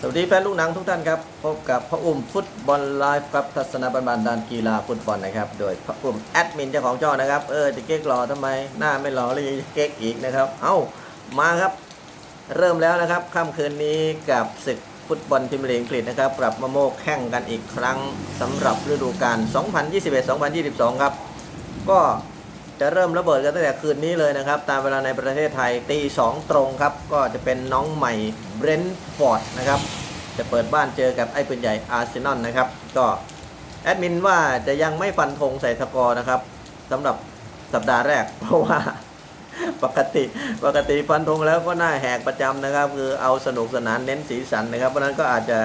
สวัสดีแฟนลูกหนังทุกท่านครับ พบกับพ่ออุ้มฟุตบอลไลฟ์ครับทัศนบันบันดานกีฬาฟุตบอลนะครับ โดยพ่ออุ้มแอดมินเจ้าของจอนะครับ เออจะเก๊กหล่อทำไมหน้าไม่หล่อเลยจะเก๊กอีกนะครับ เอ้ามาครับ เริ่มแล้วนะครับค่ำคืนนี้กับศึกฟุตบอลพรีเมียร์ลีกอังกฤษนะครับกลับมาโมกแข่งกันอีกครั้งสำหรับฤดูกาล2021-2022 ครับ ก็ จะเริ่มระเบิดกันตั้งแต่คืนนี้เลยนะครับ ตามเวลาในประเทศไทยตีสองตรงครับ ก็จะเป็นน้องใหม่เบรนท์ฟอร์ดนะครับ จะเปิดบ้านเจอกับไอ้ปืนใหญ่อาร์เซนอลนะครับ ก็แอดมินว่าจะยังไม่ฟันธงใส่สกอร์นะครับสำหรับสัปดาห์แรก เพราะว่าปกติปกติฟันธงแล้วก็น่าแหกประจำนะครับ คือเอาสนุกสนานเน้นสีสันนะครับ เพราะนั้นก็อาจจะ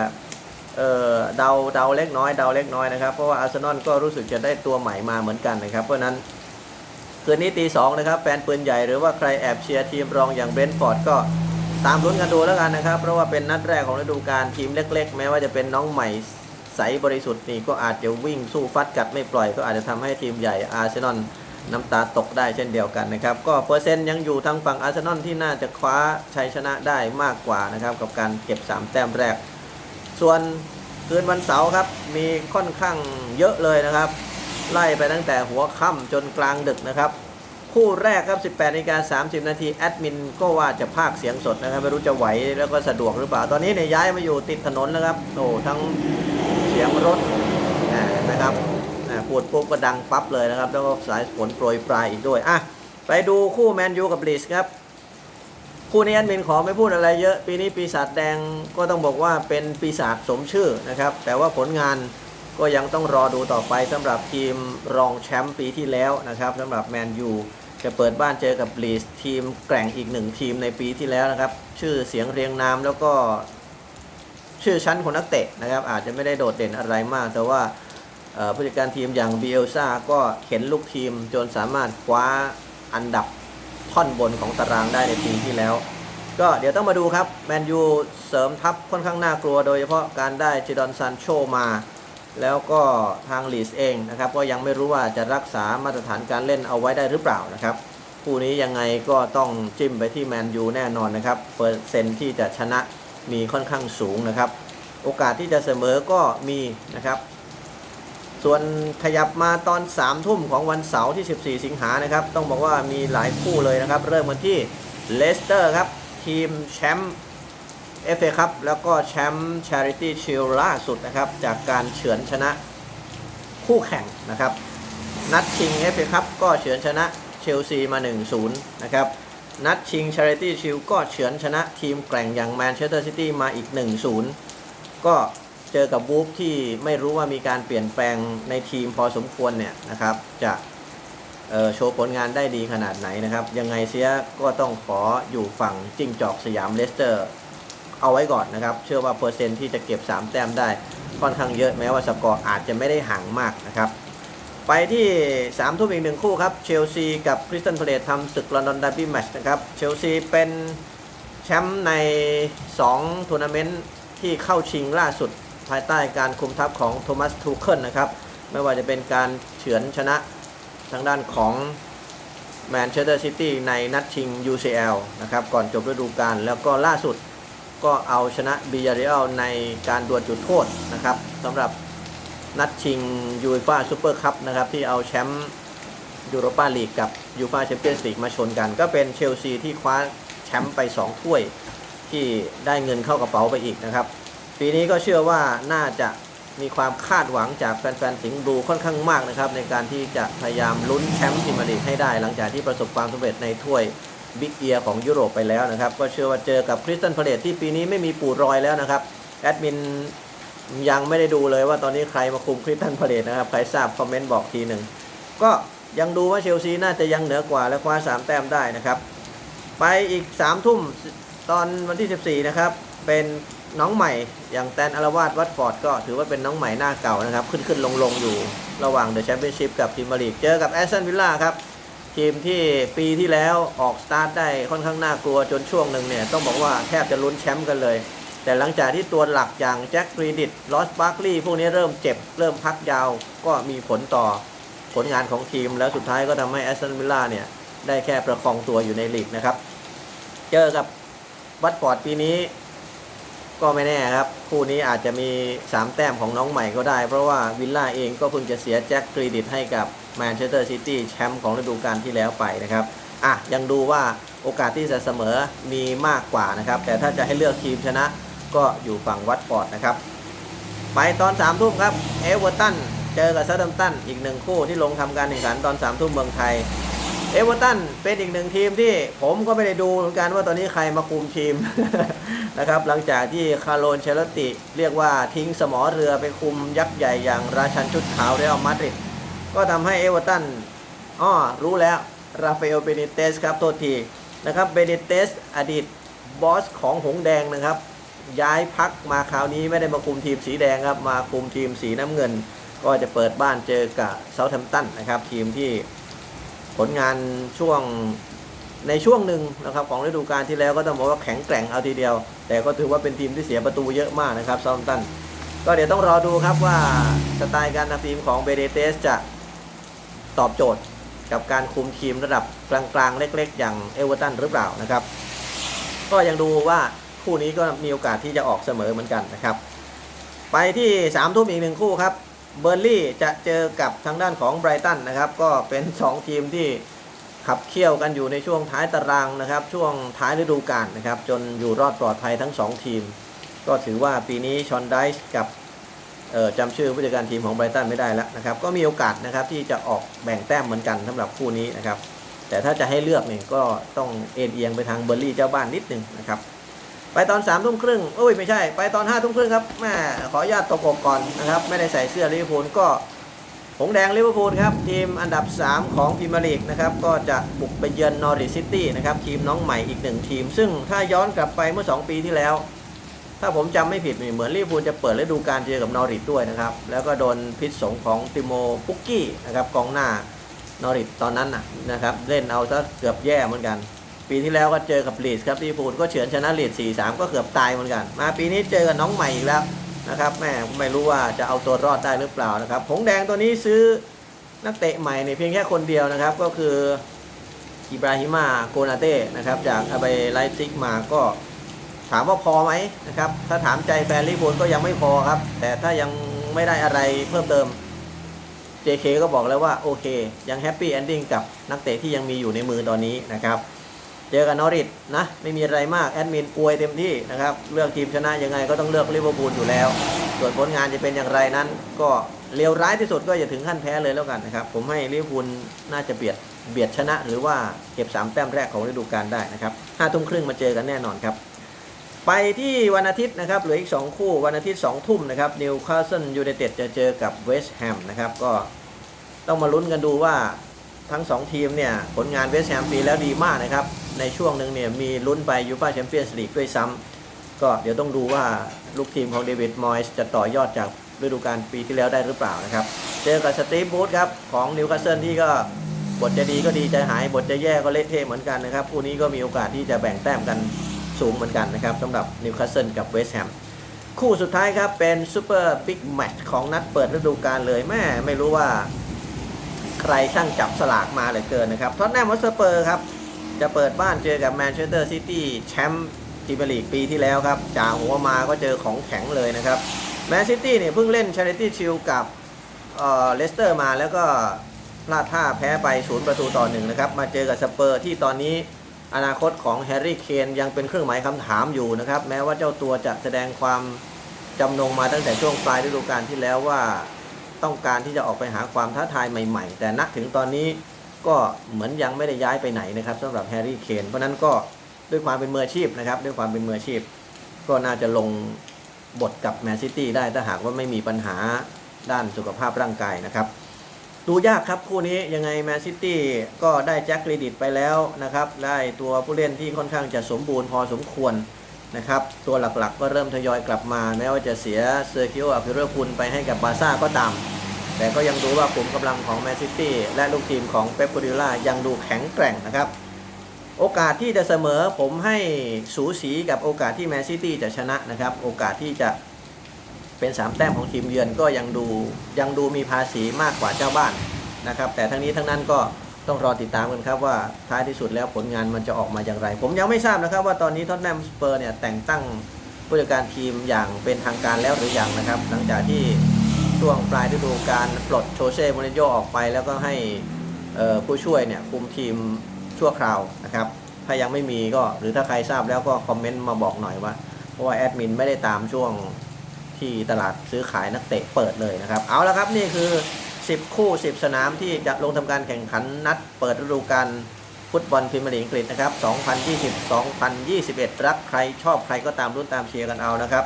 เออเดาเดาเล็กน้อยเดาเล็กน้อยนะครับ เพราะว่าอาร์เซนอลก็รู้สึกจะได้ตัวใหม่มาเหมือนกันนะครับ เพราะนั้น คืนนี้ตีสองนะครับ แฟนปืนใหญ่หรือว่าใครแอบเชียร์ทีมรองอย่างเบรนท์ฟอร์ดก็ตามลุ้นกันดูแล้วกันนะครับ เพราะว่าเป็นนัดแรกของฤดูกาลทีมเล็ก ๆ แม้ว่าจะเป็นน้องใหม่ใสบริสุทธิ์นี่ก็อาจจะวิ่งสู้ฟัดกัดไม่ปล่อยก็อาจจะทำให้ทีมใหญ่อาร์เซนอลน้ำตาตกได้เช่นเดียวกันนะครับ ก็เปอร์เซ็นต์ยังอยู่ทางฝั่งอาร์เซนอลที่น่าจะคว้าชัยชนะได้มากกว่านะครับ กับการเก็บ 3 แต้มแรก ส่วนคืนวันเสาร์ครับมีค่อนข้างเยอะเลยนะครับ ไล่ไปตั้งแต่หัวค่ำจนกลางดึกนะครับ คู่แรกครับ 18นาฬิกา30 นาทีแอดมินก็ว่าจะพากเสียงสดนะครับ ไม่รู้จะไหวแล้วก็สะดวกหรือเปล่า ตอนนี้เนี่ยย้ายมาอยู่ติดถนนแล้วครับโอ้ทั้งเสียงรถนะครับอ่าพูดปุ๊บก็ดังปั๊บเลยนะครับ แล้วก็สายฝนโปรยปลายอีกด้วยอะไปดูคู่แมนยูกับลีสครับคู่นี้แอดมินขอไม่พูดอะไรเยอะ ปีนี้ปีศาจแดงก็ต้องบอกว่าเป็นปีศาจสมชื่อนะครับ แต่ว่าผลงาน ก็ยังต้องรอดูต่อไปสำหรับทีมรองแชมป์ปีที่แล้วนะครับสำหรับแมนยูจะเปิดบ้านเจอกับลีสทีมแกร่งอีกหนึ่งทีมในปีที่แล้วนะครับ ชื่อเสียงเรียงนามแล้วก็ชื่อชั้นของนักเตะนะครับ อาจจะไม่ได้โดดเด่นอะไรมาก แต่ว่าผู้จัดการทีมอย่างเบลซ่าก็เข็นลูกทีมจนสามารถคว้าอันดับท่อนบนของตารางได้ในปีที่แล้ว ก็เดี๋ยวต้องมาดูครับ แมนยูเสริมทัพค่อนข้างน่ากลัวโดยเฉพาะการได้จิดอนซันโชมา แล้วก็ทางลีสเองนะครับก็ยังไม่รู้ว่าจะรักษามาตรฐานการเล่นเอาไว้ได้หรือเปล่านะครับคู่นี้ยังไงก็ต้องจิ้มไปที่แมนยูแน่นอนนะครับเปอร์เซ็นต์ที่จะชนะมีค่อนข้างสูงนะครับ โอกาสที่จะเสมอก็มีนะครับ ส่วนขยับมาตอน3ามทุ่มของวันเสาร์ที่ 14 สิงหานะครับ ต้องบอกว่ามีหลายคู่เลยนะครับ เริ่มกันที่เลสเตอร์ครับ ทีมแชมป์ เอฟเอครับแล้วก็แชมป์ชาริตี้ชิลล่าสุดนะครับ จากการเฉือนชนะคู่แข่งนะครับ นัดชิงเอฟเอครับก็เฉือนชนะเชลซีมา 1-0 นะครับ นัดชิงชาริตี้ชิลก็เฉือนชนะทีมแกร่งอย่างแมนเชสเตอร์ซิตี้มาอีก 1-0 ก็เจอกับวูฟที่ไม่รู้ว่ามีการเปลี่ยนแปลงในทีมพอสมควรเนี่ยนะครับ จะโชว์ผลงานได้ดีขนาดไหนนะครับ ยังไงเสียก็ต้องขออยู่ฝั่งจิ้งจอกสยามเลสเตอร์ เอาไว้ก่อนนะครับ เชื่อว่าเปอร์เซ็นต์ที่จะเก็บ 3 แต้มได้ค่อนข้างเยอะแม้ว่าสกอร์อาจจะไม่ได้ห่างมากนะครับ ไปที่3ทุ่มอีกหนึ่งคู่ครับ เชลซีกับคริสตันพาเลตทำศึกลอนดอนดาร์บี้แมชนะครับ เชลซีเป็นแชมป์ใน 2 ทัวร์นาเมนต์ที่เข้าชิงล่าสุดภายใต้การคุมทัพของโทมัสทูเคิลนะครับ ไม่ว่าจะเป็นการเฉือนชนะทางด้านของแมนเชสเตอร์ซิตี้ในนัดชิง UCL นะครับ ก่อนจบฤดูกาลแล้วก็ล่าสุด ก็เอาชนะบิยาเร a ลในการดวลจุดโทษนะครับสำหรับนัดชิงยูฟ่าซูเปอร์คัพนะครับที่เอาแชมป์ยูโรปาลีกกับยูฟ่าแชมเปี้ยนส์ลีกมาชนกัน ก็เป็นเชลซีที่คว้าแชมป์ไป 2 ถ้วยที่ได้เงินเข้ากระเป๋าไปอีกนะครับ ปีนี้ก็เชื่อว่าน่าจะมีความคาดหวังจากแฟนๆสิงห์บลูค่อนข้างมากนะครับ ในการที่จะพยายามลุ้นแชมป์พรีเมียร์ลีกให้ได้ หลังจากที่ประสบความสำเร็จในถ้วย บิ๊กเอียของยุโรปไปแล้วนะครับ ก็เชื่อว่าเจอกับคริสตันพาเลตที่ปีนี้ไม่มีปูรอยแล้วนะครับ แอดมินยังไม่ได้ดูเลยว่าตอนนี้ใครมาคุมคริสตันพาเลตนะครับ ใครทราบคอมเมนต์บอกทีหนึ่ง ก็ยังดูว่าเชลซีน่าจะยังเหนือกว่าและคว้า 3 แต้มได้นะครับ ไปอีก3ามทุ่มตอนวันที่ 14 นะครับ เป็นน้องใหม่อย่างแตนอารวาสวัตฟอร์ดก็ถือว่าเป็นน้องใหม่หน้าเก่านะครับ ขึ้นขึ้นลงลงอยู่ระหว่างเดอะแชมเปี้ยนชิพกับทีมมาลีกเจอกับแอสตันวิลล่าครับ ทีมที่ปีที่แล้วออกสตาร์ทได้ค่อนข้างน่ากลัวจนช่วงหนึ่งเนี่ยต้องบอกว่าแทบจะลุ้นแชมป์กันเลย แต่หลังจากที่ตัวหลักอย่างแจ็คกรีดิตลอสบาร์คลีย์พวกนี้เริ่มเจ็บเริ่มพักยาวก็มีผลต่อผลงานของทีม แล้วสุดท้ายก็ทำให้แอสตันวิลล่าเนี่ยได้แค่ประคองตัวอยู่ในลีกนะครับ เจอกับวัตฟอร์ดปีนี้ก็ไม่แน่ครับ คู่นี้อาจจะมี 3 แต้มของน้องใหม่ก็ได้ เพราะว่าวิลล่าเองก็เพิ่งจะเสียแจ็คกรีดิตให้กับ แมนเชสเตอร์ซิตี้แชมป์ของฤดูกาลที่แล้วไปนะครับอะยังดูว่าโอกาสที่จะเสมอมีมากกว่านะครับ แต่ถ้าจะให้เลือกทีมชนะก็อยู่ฝั่งวัตฟอร์ดนะครับ ไปตอน3ามทุ่มครับเอเวอร์ตันเจอกับเซาท์แฮมป์ตันอีกหนึ่งคู่ที่ลงทำการแข่งขันตอน3ามทุ่มเมืองไทยเอเวอร์ตันเป็นอีกหนึ่งทีมที่ผมก็ไม่ได้ดูเหมือนกันว่าตอนนี้ใครมาคุมทีมนะครับหลังจากที่คาร์โลนเชลติ เรียกว่าทิ้งสมอเรือไปคุมยักษ์ใหญ่อย่างราชันชุดขาวเรอัลมาดริด ก็ทำให้เอเวอร์ตันอ้อรู้แล้ว ราฟาเอลเบเนเตสครับโทษทีนะครับเบเนเตสอดีตบอสของหงแดงนะครับ ย้ายพักมาคราวนี้ไม่ได้มาคุมทีมสีแดงครับ มาคุมทีมสีน้ำเงิน ก็จะเปิดบ้านเจอกับเซาท์แฮมป์ตันนะครับ ทีมที่ผลงานช่วงในช่วงหนึ่งนะครับของฤดูกาลที่แล้วก็ต้องบอกว่าแข็งแกร่งเอาทีเดียว แต่ก็ถือว่าเป็นทีมที่เสียประตูเยอะมากนะครับเซาท์แฮมตัน ก็เดี๋ยวต้องรอดูครับว่าสไตล์การทำทีมของเบเดเตสจะ ตอบโจทย์กับการคุมทีมระดับกลางๆ เล็ก ๆ อย่างเอเวอร์ตันหรือเปล่านะครับ ก็ยังดูว่าคู่นี้ก็มีโอกาสที่จะออกเสมอเหมือนกันนะครับ ไปที่3ามทุ่มอีกหนึ่งคู่ครับเบอร์ลี่จะเจอกับทางด้านของไบรตันนะครับ ก็เป็น 2 ทีมที่ขับเคี่ยวกันอยู่ในช่วงท้ายตารางนะครับ ช่วงท้ายฤดูกาลนะครับ จนอยู่รอดปลอดภัยทั้ง 2 ทีม ก็ถือว่าปีนี้ชอนไดส์กับ จำชื่อผู้จัดการทีมของไบรตันไม่ได้แล้วนะครับ ก็มีโอกาสนะครับที่จะออกแบ่งแต้มเหมือนกันสำหรับคู่นี้นะครับ แต่ถ้าจะให้เลือกเนี่ยก็ต้องเอ็นเอียงไปทางเบอร์ลี่เจ้าบ้านนิดนึงนะครับ ไปตอน3ามทุ่มครึ่งโอ้ยไม่ใช่ ไปตอน5้าทุ่มครึ่งครับแม่ขออนุญาตตกอกก่อนนะครับ ไม่ได้ใส่เสื้อลิเวอร์พูลก็หงแดงลิเวอร์พูลครับทีมอันดับ 3 ของพรีเมียร์ลีกนะครับก็จะบุกไปเยือนนอริซิตี้นะครับทีมน้องใหม่อีกหนึ่งทีม ซึ่งถ้าย้อนกลับไปเมื่อ 2 ปีที่แล้ว ถ้าผมจำไม่ผิดเหมือนลิเวอร์พูลจะเปิดฤดูกาลเจอกับนอริทด้วยนะครับ แล้วก็โดนพิษสงของติโมปุกกี้นะครับกองหน้านอริทตอนนั้นนะครับเล่นเอาซะเกือบแย่เหมือนกัน ปีที่แล้วก็เจอกับลีดส์ครับลิเวอร์พูลก็เฉือนชนะลีดส์4-3 ก็เกือบตายเหมือนกัน มาปีนี้เจอกับน้องใหม่อีกแล้วนะครับแม่ไม่รู้ว่าจะเอาตัวรอดได้หรือเปล่านะครับผงแดงตัวนี้ซื้อนักเตะใหม่ในเพียงแค่คนเดียวนะครับ ก็คืออิบราฮิมาโกนาเต้นะครับจากอาเบไลป์ซิกมาก็ ถามว่าพอไหมนะครับ ถ้าถามใจแฟนลิเวอร์พูลก็ยังไม่พอครับ แต่ถ้ายังไม่ได้อะไรเพิ่มเติม JK ก็บอกแล้วว่าโอเค ยังแฮปปี้เอนดิ้งกับนักเตะที่ยังมีอยู่ในมือตอนนี้นะครับ เจอกับนอริทนะ ไม่มีอะไรมาก แอดมินอวยเต็มที่นะครับ เลือกทีมชนะยังไงก็ต้องเลือกลิเวอร์พูลอยู่แล้ว ส่วนผลงานจะเป็นอย่างไรนั้น ก็เลวร้ายที่สุดก็อย่าถึงขั้นแพ้เลยแล้วกันนะครับ ผมให้ลิเวอร์พูลน่าจะเบียดเบียดชนะ หรือว่าเก็บ3แต้มแรกของฤดูกาลได้นะครับห้าทุ่มครึ่งมาเจอกันแน่นอนครับ ไปที่วันอาทิตย์นะครับเหลืออีก 2 คู่วันอาทิตย์ 2 ทุ่มนะครับนิวคาสเซิลยูไนเต็ดจะเจอกับเวสต์แฮมนะครับก็ต้องมาลุ้นกันดูว่าทั้ง 2 ทีมเนี่ยผลงานเวสต์แฮมปีแล้วดีมากนะครับ ในช่วงหนึ่งเนี่ยมีลุ้นไปยูฟ่าแชมเปี้ยนส์ลีกด้วยซ้ำก็เดี๋ยวต้องดูว่าลูกทีมของเดวิดมอยส์จะต่อยอดจากฤดูกาลปีที่แล้วได้หรือเปล่านะครับ เจอกับสตีฟบูธครับของนิวคาสเซิลที่ก็บทจะดีก็ดีใจหายบทจะแย่ก็เละเทะเหมือนกันนะครับคู่นี้ก็มีโอกาสที่จะแบ่งแต้มกัน สูงเหมือนกันนะครับสำหรับนิวคาสเซิลกับเวสต์แฮมคู่สุดท้ายครับ เป็นซูเปอร์บิ๊กแมตช์ของนัดเปิดฤดูกาลเลยแม่ไม่รู้ว่า ใครช่างจับสลากมาเหลือเกินนะครับท็อตแนมฮอสเปอร์ครับ จะเปิดบ้านเจอกับแมนเชสเตอร์ซิตี้แชมป์พรีเมียร์ลีกปีที่แล้วครับจ่าหัวมาก็เจอของแข็งเลยนะครับแมนซิตี้เนี่ยเพิ่งเล่นชาริตี้ชิลกับเลสเตอร์มาแล้วก็พลาดท่าแพ้ไปศูนย์ประตูต่อหนึ่งนะครับ มาเจอกับสเปอร์ที่ตอนนี้ อนาคตของแฮร์รี่เคนยังเป็นเครื่องหมายคำถามอยู่นะครับ แม้ว่าเจ้าตัวจะแสดงความจำนงมาตั้งแต่ช่วงปลายฤดูกาลที่แล้วว่าต้องการที่จะออกไปหาความท้าทายใหม่ๆ แต่ณถึงตอนนี้ก็เหมือนยังไม่ได้ย้ายไปไหนนะครับสำหรับแฮร์รี่เคนเพราะนั้นก็ด้วยความเป็นมืออาชีพนะครับ ด้วยความเป็นมืออาชีพ ก็น่าจะลงบทกับแมนซิตี้ได้ถ้าหากว่าไม่มีปัญหาด้านสุขภาพร่างกายนะครับ ดูยากครับคู่นี้ยังไงแมนซิตี้ก็ได้แจ็คกรีดิตไปแล้วนะครับ ได้ตัวผู้เล่นที่ค่อนข้างจะสมบูรณ์พอสมควรนะครับ ตัวหลักๆก็เริ่มทยอยกลับมา แม้ว่าจะเสียเซอร์คิโออพิเรพุลไปให้กับบาร์ซ่าก็ตาม แต่ก็ยังดูว่ากลุ่มกำลังของแมนซิตี้และลูกทีมของเป๊ปกูดิล่ายังดูแข็งแกร่งนะครับ โอกาสที่จะเสมอผมให้สูสีกับโอกาสที่แมนซิตี้จะชนะนะครับ โอกาสที่จะ เป็น3แต้มของทีมเยือนก็ยังดูยังดูมีภาษีมากกว่าเจ้าบ้านนะครับ แต่ทั้งนี้ทั้งนั้นก็ต้องรอติดตามกันครับว่าท้ายที่สุดแล้วผลงานมันจะออกมาอย่างไร ผมยังไม่ทราบนะครับว่าตอนนี้ท็อตแนมสเปอร์เนี่ยแต่งตั้งผู้จัดการทีมอย่างเป็นทางการแล้วหรือยังนะครับ หลังจากที่ช่วงปลายฤดูกาลปลดโชเช่โมรินโญ่ออกไป แล้วก็ให้ผู้ช่วยเนี่ยคุมทีมชั่วคราวนะครับ ถ้ายังไม่มีก็หรือถ้าใครทราบแล้วก็คอมเมนต์มาบอกหน่อยว่า เพราะว่าแอดมินไม่ได้ตามช่วง ที่ตลาดซื้อขายนักเตะเปิดเลยนะครับ เอาละครับนี่คือ 10 คู่ 10 สนามที่จะลงทำการแข่งขันนัดเปิดฤดูกาลฟุตบอลพรีเมียร์ลีกอังกฤษนะครับ 2020-2021 รักใครชอบใครก็ตามรุ่นตามเชียร์กันเอานะครับ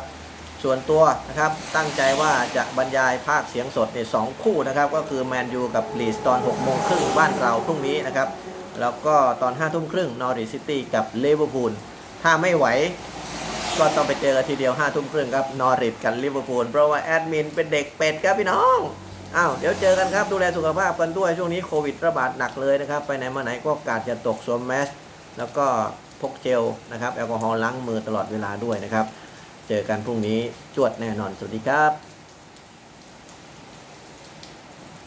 ส่วนตัวนะครับตั้งใจว่าจะบรรยายภาคเสียงสดในสองคู่นะครับ ก็คือแมนยูกับลีสตอน6โมงครึ่งบ้านเราพรุ่งนี้นะครับ แล้วก็ตอน5ทุ่มครึ่งนอริซิตี้กับเลเวอร์พูลถ้าไม่ไหว ก็ต้องไปเจอกันทีเดียว5ทุ่มครึ่งครับ นอริดกันลิเวอร์พูลเพราะว่าแอดมินเป็นเด็กเป็ดครับพี่น้องอ้าวเดี๋ยวเจอกันครับดูแลสุขภาพกันด้วยช่วงนี้โควิดระบาดหนักเลยนะครับ ไปไหนมาไหนก็กาดจะตกสวมแมสแล้วก็พกเจลนะครับแอลกอฮอล์ล้างมือตลอดเวลาด้วยนะครับ เจอกันพรุ่งนี้จวดแน่นอนสวัสดีครับ